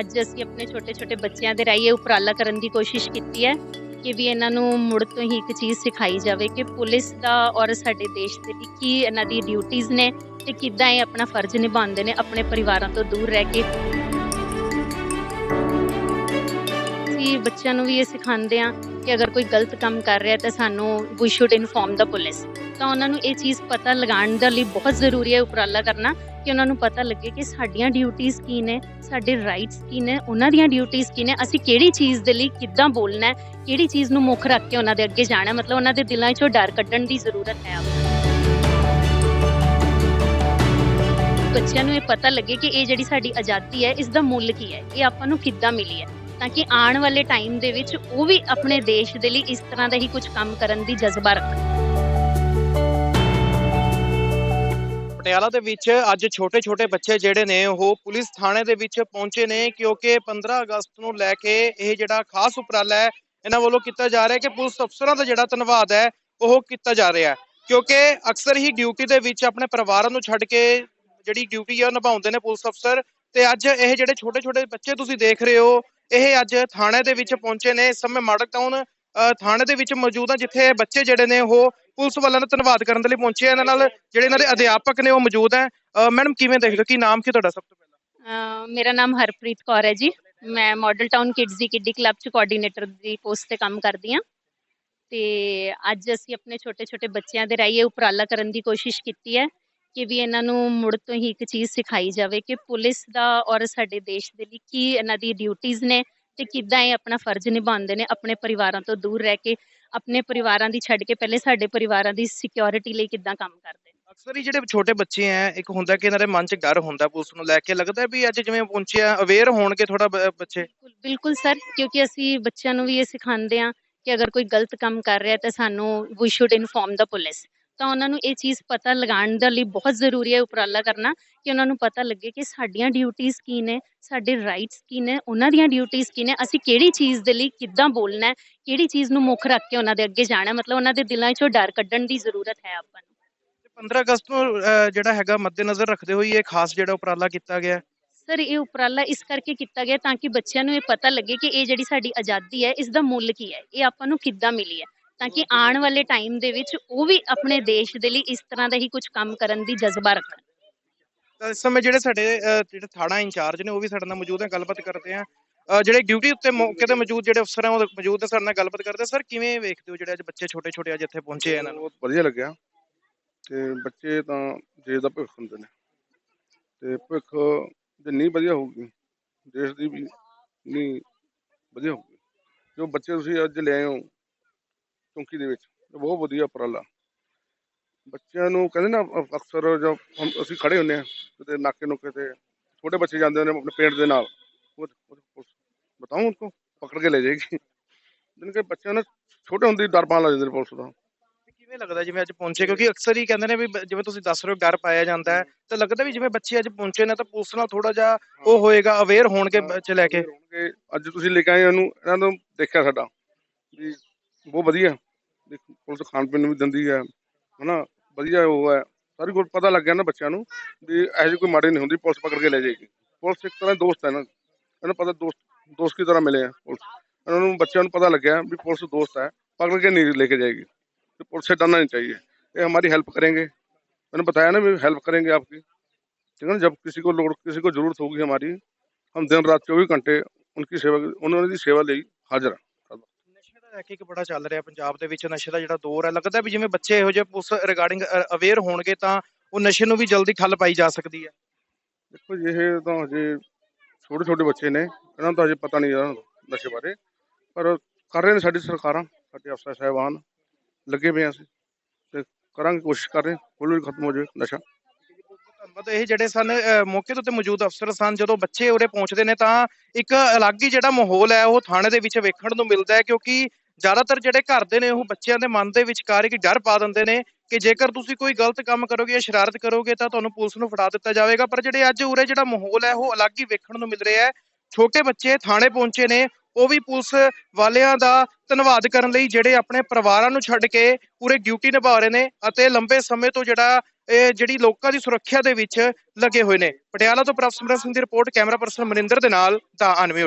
ਅੱਜ ਅਸੀਂ ਆਪਣੇ ਛੋਟੇ-ਛੋਟੇ ਬੱਚਿਆਂ ਦੇ ਰਾਹੀਂ ਇਹ ਉਪਰਾਲਾ ਕਰਨ ਦੀ ਕੋਸ਼ਿਸ਼ ਕੀਤੀ ਹੈ ਕਿ ਵੀ ਇਹਨਾਂ ਨੂੰ ਮੁੜ ਤੋਂ ਹੀ ਇੱਕ ਚੀਜ਼ ਸਿਖਾਈ ਜਾਵੇ ਕਿ ਪੁਲਿਸ ਦਾ ਔਰ ਸਾਡੇ ਦੇਸ਼ ਦੇ ਲਈ ਕੀ ਇਹਨਾਂ ਦੀ ਡਿਊਟੀਆਂ ਨੇ ਤੇ ਕਿੱਦਾਂ ਇਹ ਆਪਣਾ ਫਰਜ਼ ਨਿਭਾਉਂਦੇ ਨੇ ਆਪਣੇ ਪਰਿਵਾਰਾਂ ਤੋਂ ਦੂਰ ਰਹਿ ਕੇ। ਅਸੀਂ ਬੱਚਿਆਂ ਨੂੰ ਵੀ ਇਹ ਸਿਖਾਉਂਦੇ ਆ ਕਿ ਅਗਰ ਕੋਈ ਗਲਤ ਕੰਮ ਕਰ ਰਿਹਾ ਤਾਂ ਸਾਨੂੰ ਵੀ ਸ਼ੁੱਡ ਇਨਫੋਰਮ ਦਾ ਪੁਲਿਸ ਤਾਂ ਉਹਨਾਂ ਨੂੰ ਇਹ ਚੀਜ਼ ਪਤਾ ਲਗਾਉਣ ਦੇ ਲਈ ਬਹੁਤ ਜ਼ਰੂਰੀ ਹੈ ਉਪਰਾਲਾ ਕਰਨਾ ਕਿ ਉਹਨਾਂ ਨੂੰ ਪਤਾ ਲੱਗੇ ਕਿ ਸਾਡੀਆਂ ਡਿਊਟੀਆਂ ਕੀ ਨੇ, ਸਾਡੇ ਰਾਈਟਸ ਕੀ ਨੇ, ਉਹਨਾਂ ਦੀਆਂ ਡਿਊਟੀਆਂ ਕੀ ਨੇ, ਅਸੀਂ ਕਿਹੜੀ ਚੀਜ਼ ਦੇ ਲਈ ਕਿੱਦਾਂ ਬੋਲਣਾ ਹੈ, ਕਿਹੜੀ ਚੀਜ਼ ਨੂੰ ਮੁੱਖ ਰੱਖ ਕੇ ਉਹਨਾਂ ਦੇ ਅੱਗੇ ਜਾਣਾ ਮਤਲਬ ਉਹਨਾਂ ਦੇ ਦਿਲਾਂ 'ਚੋਂ ਡਰ ਕੱਢਣ ਦੀ ਜ਼ਰੂਰਤ ਹੈ ਬੱਚਿਆਂ ਨੂੰ ਇਹ ਪਤਾ ਲੱਗੇ ਕਿ ਇਹ ਜਿਹੜੀ ਸਾਡੀ ਆਜ਼ਾਦੀ ਹੈ, ਇਸ ਦਾ ਮੁੱਲ ਕੀ ਹੈ, ਇਹ ਆਪਾਂ ਨੂੰ ਕਿੱਦਾਂ ਮਿਲੀ ਹੈ। ਤਾਂ ਕਿ ਆਉਣ ਵਾਲੇ ਟਾਈਮ ਦੇ ਵਿੱਚ ਉਹ ਵੀ ਆਪਣੇ ਦੇਸ਼ ਦੇ ਲਈ ਇਸ ਤਰ੍ਹਾਂ ਦਾ ਹੀ ਕੁਝ ਕੰਮ ਕਰਨ ਦੀ ਜਜ਼ਬਾ ਰੱਖਣ। ਪਟਿਆਲਾ ਦੇ ਵਿੱਚ ਅੱਜ ਛੋਟੇ-ਛੋਟੇ ਬੱਚੇ ਜਿਹੜੇ ਨੇ ਉਹ ਪੁਲਿਸ ਥਾਣੇ ਦੇ ਵਿੱਚ ਪਹੁੰਚੇ ਨੇ ਕਿਉਂਕਿ 15 ਅਗਸਤ ਨੂੰ ਲੈ ਕੇ ਇਹ ਜਿਹੜਾ ਖਾਸ ਉਪਰਾਲਾ ਹੈ ਇਹਨਾਂ ਵੱਲੋਂ ਕੀਤਾ ਜਾ ਰਿਹਾ ਹੈ ਕਿ ਪੁਲਿਸ ਅਫਸਰਾਂ ਦਾ ਜਿਹੜਾ ਧੰਨਵਾਦ ਹੈ ਉਹ ਕੀਤਾ ਜਾ ਰਿਹਾ ਹੈ। ਕਿਉਂਕਿ ਅਕਸਰ ਹੀ ਡਿਊਟੀ ਦੇ ਵਿੱਚ ਆਪਣੇ ਪਰਿਵਾਰਾਂ ਨੂੰ ਛੱਡ ਕੇ ਜਿਹੜੀ ਡਿਊਟੀ ਹੈ ਉਹ ਨਿਭਾਉਂਦੇ ਨੇ ਪੁਲਿਸ ਅਫਸਰ। ਤੇ ਅੱਜ ਇਹ ਜਿਹੜੇ ਛੋਟੇ-ਛੋਟੇ ਬੱਚੇ ਤੁਸੀਂ ਦੇਖ ਰਹੇ ਹੋ ਇਹ ਅੱਜ ਥਾਣੇ ਦੇ ਵਿੱਚ ਪਹੁੰਚੇ ਨੇ। ਇਸ ਸਮੇਂ ਮਾਡਲ ਟਾਊਨ ਅ, ਥਾਣੇ ਦੇ ਵਿੱਚ ਮੌਜੂਦ ਆ ਜਿੱਥੇ ਇਹ ਬੱਚੇ ਜਿਹੜੇ ਨੇ ਉਹ ਪੁਲਿਸ ਵਾਲਿਆਂ ਦਾ ਧੰਨਵਾਦ ਕਰਨ ਦੇ ਲਈ ਪਹੁੰਚੇ ਆ। ਇਹਨਾਂ ਨਾਲ ਜਿਹੜੇ ਇਹਨਾਂ ਦੇ ਅਧਿਆਪਕ ਨੇ ਉਹ ਮੌਜੂਦ ਹੈ। ਮੈਡਮ, ਕਿਵੇਂ ਦੇਖਦੇ ਹੋ? ਕੀ ਨਾਮ ਕੀ ਤੁਹਾਡਾ ਸਭ ਤੋਂ ਪਹਿਲਾਂ? ਅਹ ਮੇਰਾ ਨਾਮ ਹਰਪ੍ਰੀਤ ਕੌਰ ਹੈ ਜੀ। ਮੈਂ ਮਾਡਲ ਟਾਊਨ ਕਿਡਜ਼ ਦੀ ਕਿੱਡੀ ਕਲੱਬ ਚ ਕੋਆਰਡੀਨੇਟਰ ਦੀ ਪੋਸਟ ਤੇ ਕੰਮ ਕਰਦੀ ਹਾਂ। ਤੇ ਅੱਜ ਅਸੀਂ ਆਪਣੇ ਛੋਟੇ-ਛੋਟੇ ਬੱਚਿਆਂ ਦੇ ਰਾਹੀਂ ਇਹ ਉਪਰਾਲਾ ਕਰਨ ਦੀ ਕੋਸ਼ਿਸ਼ ਕੀਤੀ ਹੈ ਕਿ ਵੀ ਇਹਨਾਂ ਨੂੰ ਮੁੜ ਤੋਂ ਹੀ ਇੱਕ ਚੀਜ਼ ਸਿਖਾਈ ਜਾਵੇ ਕਿ ਪੁਲਿਸ ਦਾ ਔਰ ਸਾਡੇ ਦੇਸ਼ ਦੇ ਲਈ ਕੀ ਇਹਨਾਂ ਦੀ ਡਿਊਟੀਆਂ ਨੇ ਤੇ ਕਿੱਦਾਂ ਇਹ ਆਪਣਾ ਫਰਜ਼ ਨਿਭਾਉਂਦੇ ਨੇ, ਆਪਣੇ ਪਰਿਵਾਰਾਂ ਤੋਂ ਦੂਰ ਰਹਿ ਕੇ। ਆਪਣੇ ਪਰਿਵਾਰਾਂ ਦੀ ਛੱਡ ਕੇ ਪਹਿਲੇ ਸਾਡੇ ਪਰਿਵਾਰਾਂ ਦੀ ਸਿਕਿਉਰਿਟੀ ਲਈ ਕਿੱਦਾਂ ਕੰਮ ਕਰਦੇ ਨੇ? ਅਕਸਰ ਹੀ ਜਿਹੜੇ ਛੋਟੇ ਬੱਚੇ ਆ ਇੱਕ ਹੁੰਦਾ ਕਿ ਇਹਨਾਂ ਦੇ ਮਨ 'ਚ ਡਰ ਹੁੰਦਾ ਪੁਲਿਸ ਨੂੰ ਲੈ ਕੇ ਲੱਗਦਾ ਵੀ ਅੱਜ ਜਿਵੇਂ ਪਹੁੰਚੇ ਆ ਅਵੇਅਰ ਹੋਣਗੇ ਥੋੜਾ ਬੱਚੇ। ਬਿਲਕੁਲ ਬਿਲਕੁਲ ਸਰ ਕਿਉਂਕਿ ਅਸੀਂ ਬੱਚਿਆਂ ਨੂੰ ਵੀ ਇਹ ਸਿਖਾਉਂਦੇ ਆ ਕਿ ਅਗਰ ਕੋਈ ਗਲਤ ਕੰਮ ਕਰ ਰਿਹਾ ਤਾਂ ਸਾਨੂੰ ਵੀ ਸ਼ੁੱਡ ਇਨਫੋਰਮ ਦਾ ਪੁਲਿਸ ਤਾਂ ਉਹਨਾਂ ਨੂੰ ਇਹ ਚੀਜ਼ ਪਤਾ ਲਗਾਉਣ ਦੇ ਲਈ ਬਹੁਤ ਜ਼ਰੂਰੀ ਹੈ ਉਪਰਾਲਾ ਕਰਨਾ ਕਿ ਉਹਨਾਂ ਨੂੰ ਪਤਾ ਲੱਗੇ ਕਿ ਸਾਡੀਆਂ ਡਿਊਟੀਆਂ ਕੀ ਨੇ ਸਾਡੇ ਰਾਈਟਸ ਕੀ ਨੇ ਉਹਨਾਂ ਦੀਆਂ ਡਿਊਟੀਆਂ ਕੀ ਨੇ ਅਸੀਂ ਕਿਹੜੀ ਚੀਜ਼ ਦੇ ਲਈ ਕਿੱਦਾਂ ਬੋਲਣਾ ਹੈ ਕਿਹੜੀ ਚੀਜ਼ ਨੂੰ ਮੁੱਖ ਰੱਖ ਕੇ ਉਹਨਾਂ ਦੇ ਅੱਗੇ ਜਾਣਾ ਮਤਲਬ ਉਹਨਾਂ ਦੇ ਦਿਲਾਂ 'ਚੋਂ ਡਰ ਕੱਢਣ ਦੀ ਜ਼ਰੂਰਤ ਹੈ ਆਪਾਂ ਨੂੰ ਤੇ 15 ਅਗਸਤ ਨੂੰ ਜਿਹੜਾ ਹੈਗਾ ਮੱਦੇਨਜ਼ਰ ਰੱਖਦੇ ਹੋਏ ਇਹ ਖਾਸ ਜਿਹੜਾ ਉਪਰਾਲਾ ਕੀਤਾ ਗਿਆ। ਸਰ ਇਹ ਉਪਰਾਲਾ ਇਸ ਕਰਕੇ ਕੀਤਾ ਗਿਆ ਤਾਂ ਕਿ ਬੱਚਿਆਂ ਨੂੰ ਇਹ ਪਤਾ ਲੱਗੇ ਕਿ ਇਹ ਜਿਹੜੀ ਸਾਡੀ ਆਜ਼ਾਦੀ ਹੈ ਇਸ ਦਾ ਮੁੱਲ ਕੀ ਹੈ ਇਹ ਆਪਾਂ ਨੂੰ ਕਿੱਦਾਂ ਮਿਲੀ ਹੈ ਤਾਂ ਕਿ ਆਉਣ ਵਾਲੇ ਟਾਈਮ ਦੇ ਵਿੱਚ ਉਹ ਵੀ ਆਪਣੇ ਦੇਸ਼ ਦੇ ਲਈ ਇਸ ਤਰ੍ਹਾਂ ਦਾ ਹੀ ਕੁਝ ਕੰਮ ਕਰਨ ਦੀ ਜਜ਼ਬਾ ਰੱਖਣ। ਤਾਂ ਇਸ ਸਮੇਂ ਜਿਹੜੇ ਸਾਡੇ ਜਿਹੜੇ ਥਾਣਾ ਇੰਚਾਰਜ ਨੇ ਉਹ ਵੀ ਸਾਡੇ ਨਾਲ ਮੌਜੂਦ ਹੈ ਗੱਲਬਾਤ ਕਰਦੇ ਆ। ਜਿਹੜੇ ਡਿਊਟੀ ਉੱਤੇ ਮੌਕੇ ਤੇ ਮੌਜੂਦ ਜਿਹੜੇ ਅਫਸਰ ਆ ਉਹ ਮੌਜੂਦ ਨੇ ਸਾਡੇ ਨਾਲ ਗੱਲਬਾਤ ਕਰਦੇ ਆ। ਸਰ ਕਿਵੇਂ ਵੇਖਦੇ ਹੋ ਜਿਹੜੇ ਅੱਜ ਬੱਚੇ ਛੋਟੇ ਛੋਟੇ ਅੱਜ ਇੱਥੇ ਪਹੁੰਚੇ ਆ ਇਹਨਾਂ ਨੂੰ? ਬਹੁਤ ਵਧੀਆ ਲੱਗਿਆ। ਤੇ ਬੱਚੇ ਤਾਂ ਦੇਸ਼ ਦਾ ਭਵਿੱਖ ਹੁੰਦੇ ਨੇ। ਤੇ ਭਵਿੱਖ ਜੇ ਨਹੀਂ ਵਧੀਆ ਹੋਊਗੀ ਦੇਸ਼ ਦੀ ਵੀ ਨਹੀਂ ਵਧੀਆ ਹੋਊਗੀ। ਜੋ ਬੱਚੇ ਤੁਸੀਂ ਅੱਜ ਲੈ ਆਏ ਹੋ ਚੌਂਕੀ ਦੇ ਵਿੱਚ ਬਹੁਤ ਵਧੀਆ ਉਪਰਾਲਾ। ਬੱਚਿਆਂ ਨੂੰ ਕਹਿੰਦੇ ਨਾ ਅ- ਅਕਸਰ ਜਦ ਹਮ- ਅਸੀਂ ਖੜੇ ਹੁੰਦੇ ਆ ਕਿਤੇ ਨਾਕੇ ਨੁਕੇ ਤੇ ਛੋਟੇ ਬੱਚੇ ਜਾਂਦੇ ਨੇ ਆਪਣੇ ਪੇਟ ਦੇ ਨਾਲ। ਉਹ ਉਹ- ਪੁਲਿਸ ਬਤਾਉਂ ਉनको ਪਕੜ ਕੇ ਲੈ ਜਾਏਗੀ। ਜਿਨ ਕੇ ਬੱਚਿਆਂ ਨੂੰ ਛੋਟੇ ਹੁੰਦੇ ਹੀ ਡਰ ਪਾਉਣ ਲੱਗ ਜਾਂਦੇ ਨੇ ਪੁਲਿਸ ਦਾ ਕਿਵੇਂ ਲੱਗਦਾ ਜਿਵੇਂ ਅੱਜ ਪਹੁੰਚੇ? ਕਿਉਂਕਿ ਅਕਸਰ ਹੀ ਕਹਿੰਦੇ ਨੇ ਵੀ ਬ- ਜਿਵੇਂ ਤੁਸੀਂ ਦੱਸ ਰਹੇ ਹੋ ਡਰ ਪਾਇਆ ਜਾਂਦਾ ਹੈ। ਤਾਂ ਲੱਗਦਾ ਵੀ ਜਿਵੇਂ ਬੱਚੇ ਅੱਜ ਪਹੁੰਚੇ ਨੇ ਤਾਂ ਪੁਲਿਸ ਨਾਲ ਥੋੜਾ ਜਿਹਾ ਉਹ ਹੋਏਗਾ ਅਵੇਅਰ ਹੋਣਗੇ ਬੱਚੇ ਲੈ ਕੇ। ਹੋਣਗੇ। ਅੱਜ ਤੁਸੀਂ ਲੈ ਕੇ ਆਏ ਉਹਨੂੰ ਇਹਨਾਂ ਨੂੰ ਦੇਖਿਆ ਸਾਡਾ। ਵੀ ਬਹੁਤ ਵਧੀਆ। ਪੁਲਿਸ ਖਾਣ ਪੀਣ ਨੂੰ ਵੀ ਦਿੰਦੀ ਹੈ ਹਨਾ ਵਧੀਆ ਉਹ ਹੈ ਸਾਰੀ ਕੁਝ ਪਤਾ ਲੱਗ ਗਿਆ ਨਾ ਬੱਚਿਆਂ ਨੂੰ ਵੀ ਇਹੋ ਜਿਹੀ ਕੋਈ ਮਾੜੀ ਨਹੀਂ ਹੁੰਦੀ ਪੁਲਿਸ ਪਕੜ ਕੇ ਲੈ ਜਾਏਗੀ ਪੁਲਿਸ ਇੱਕ ਤਰ੍ਹਾਂ ਦੀ ਦੋਸਤ ਹੈ ਨਾ ਇਹਨਾਂ ਨੂੰ ਪਤਾ ਦੋਸਤ ਦੋਸਤ ਕੀ ਤਰ੍ਹਾਂ ਮਿਲੇ ਆ ਪੁਲਿਸ ਇਹਨਾਂ ਨੂੰ ਬੱਚਿਆਂ ਨੂੰ ਪਤਾ ਲੱਗਿਆ ਵੀ ਪੁਲਿਸ ਦੋਸਤ ਹੈ पकड़ के नहीं लेके जाएगी तो पुलिस से डरना नहीं चाहिए ये हमारी हेल्प करेंगे मैंने बताया ना भी हेल्प करेंगे आपकी ठीक है ना जब किसी को लोड किसी को जरूरत होगी हमारी हम दिन रात चौबीस घंटे उनकी सेवा उन्होंने दी सेवा ਲਈ ਹਾਜ਼ਰ ਹਾਂ ਨਸ਼ੇ ਦਾ ਲੈ ਕੇ ਇੱਕ ਬੜਾ ਚੱਲ ਰਿਹਾ ਪੰਜਾਬ ਦੇ ਵਿੱਚ ਨਸ਼ੇ ਦਾ ਜਿਹੜਾ ਦੌਰ ਹੈ ਲੱਗਦਾ ਵੀ ਜਿਵੇਂ ਬੱਚੇ ਇਹੋ ਜਿਹੇ ਪੁਲਿਸ ਰਿਗਾਰਡਿੰਗ ਅਵੇਅਰ ਹੋਣਗੇ ਤਾਂ ਉਹ ਨਸ਼ੇ ਨੂੰ ਵੀ ਜਲਦੀ ਠੱਲ ਪਾਈ ਜਾ ਸਕਦੀ ਹੈ। ਦੇਖੋ ਇਹ ਤਾਂ ਹਜੇ ਛੋਟੇ ਛੋਟੇ ਬੱਚੇ ਨੇ ਇਹਨਾਂ ਨੂੰ ਤਾਂ ਹਜੇ ਪਤਾ ਨਹੀਂ ਨਸ਼ੇ ਬਾਰੇ ਪਰ ਕਰ ਰਹੇ ਨੇ ਸਾਡੀ ਸਰਕਾਰਾਂ ਸਾਡੇ ਅਫਸਰ ਸਾਹਿਬਾਨ ਲੱਗੇ ਪਏ ਅਸੀਂ ਤੇ ਕਰਾਂਗੇ ਕੋਸ਼ਿਸ਼ ਕਰ ਰਹੇ ਹਾਂ ਹੌਲੀ ਖਤਮ ਹੋ ਜਾਵੇ ਨਸ਼ਾ। ਧੰਨਵਾਦ ਇਹ ਜਿਹੜੇ ਸਨ ਮੌਕੇ ਉੱਤੇ ਮੌਜੂਦ ਅਫਸਰ ਸਨ ਜਦੋਂ ਬੱਚੇ ਉਰੇ ਪਹੁੰਚਦੇ ਨੇ ਤਾਂ ਇੱਕ ਅਲੱਗ ਹੀ ਜਿਹੜਾ ਮਾਹੌਲ ਹੈ ਉਹ ਥਾਣੇ ਦੇ ਵਿੱਚ ਵੇਖਣ ਨੂੰ ਮਿਲਦਾ ਹੈ ਕਿਉਂਕਿ ਜ਼ਿਆਦਾਤਰ ਜਿਹੜੇ ਘਰ ਦੇ ਨੇ ਉਹ ਬੱਚਿਆਂ ਦੇ ਮਨ ਦੇ ਵਿਚਕਾਰ ਇੱਕ ਡਰ ਪਾ ਦਿੰਦੇ ਨੇ ਕਿ ਜੇਕਰ ਤੁਸੀਂ ਕੋਈ ਗਲਤ ਕੰਮ ਕਰੋਗੇ ਜਾਂ ਸ਼ਰਾਰਤ ਕਰੋਗੇ ਤਾਂ ਤੁਹਾਨੂੰ ਪੁਲਿਸ ਨੂੰ ਫੜਾ ਦਿੱਤਾ ਜਾਵੇਗਾ। ਪਰ ਜਿਹੜੇ ਅੱਜ ਉਰੇ ਜਿਹੜਾ ਮਾਹੌਲ ਹੈ, ਉਹ ਅਲੱਗ ਹੀ ਵੇਖਣ ਨੂੰ ਮਿਲ ਰਿਹਾ ਹੈ। ਛੋਟੇ ਬੱਚੇ ਥਾਣੇ ਪਹੁੰਚੇ ਨੇ, ਉਹ ਵੀ ਪੁਲਿਸ ਵਾਲਿਆਂ ਦਾ ਧੰਨਵਾਦ ਕਰਨ ਲਈ ਜਿਹੜੇ ਆਪਣੇ ਪਰਿਵਾਰਾਂ ਨੂੰ ਛੱਡ ਕੇ ਪੂਰੇ ਡਿਊਟੀ ਨਿਭਾ ਰਹੇ ਨੇ ਅਤੇ ਲੰਬੇ ਸਮੇਂ ਤੋਂ ਜਿਹੜਾ ਇਹ ਜਿਹੜੀ ਲੋਕਾਂ ਦੀ ਸੁਰੱਖਿਆ ਦੇ ਵਿੱਚ ਲੱਗੇ ਹੋਏ ਨੇ। ਪਟਿਆਲਾ ਤੋਂ ਪ੍ਰਭ ਸਿੰਘ ਦੀ ਰਿਪੋਰਟ, ਕੈਮਰਾ ਪਰਸਨ ਮਨਿੰਦਰ ਦੇ ਨਾਲ ਤਾਂ ਅਨਮਿਊਟ।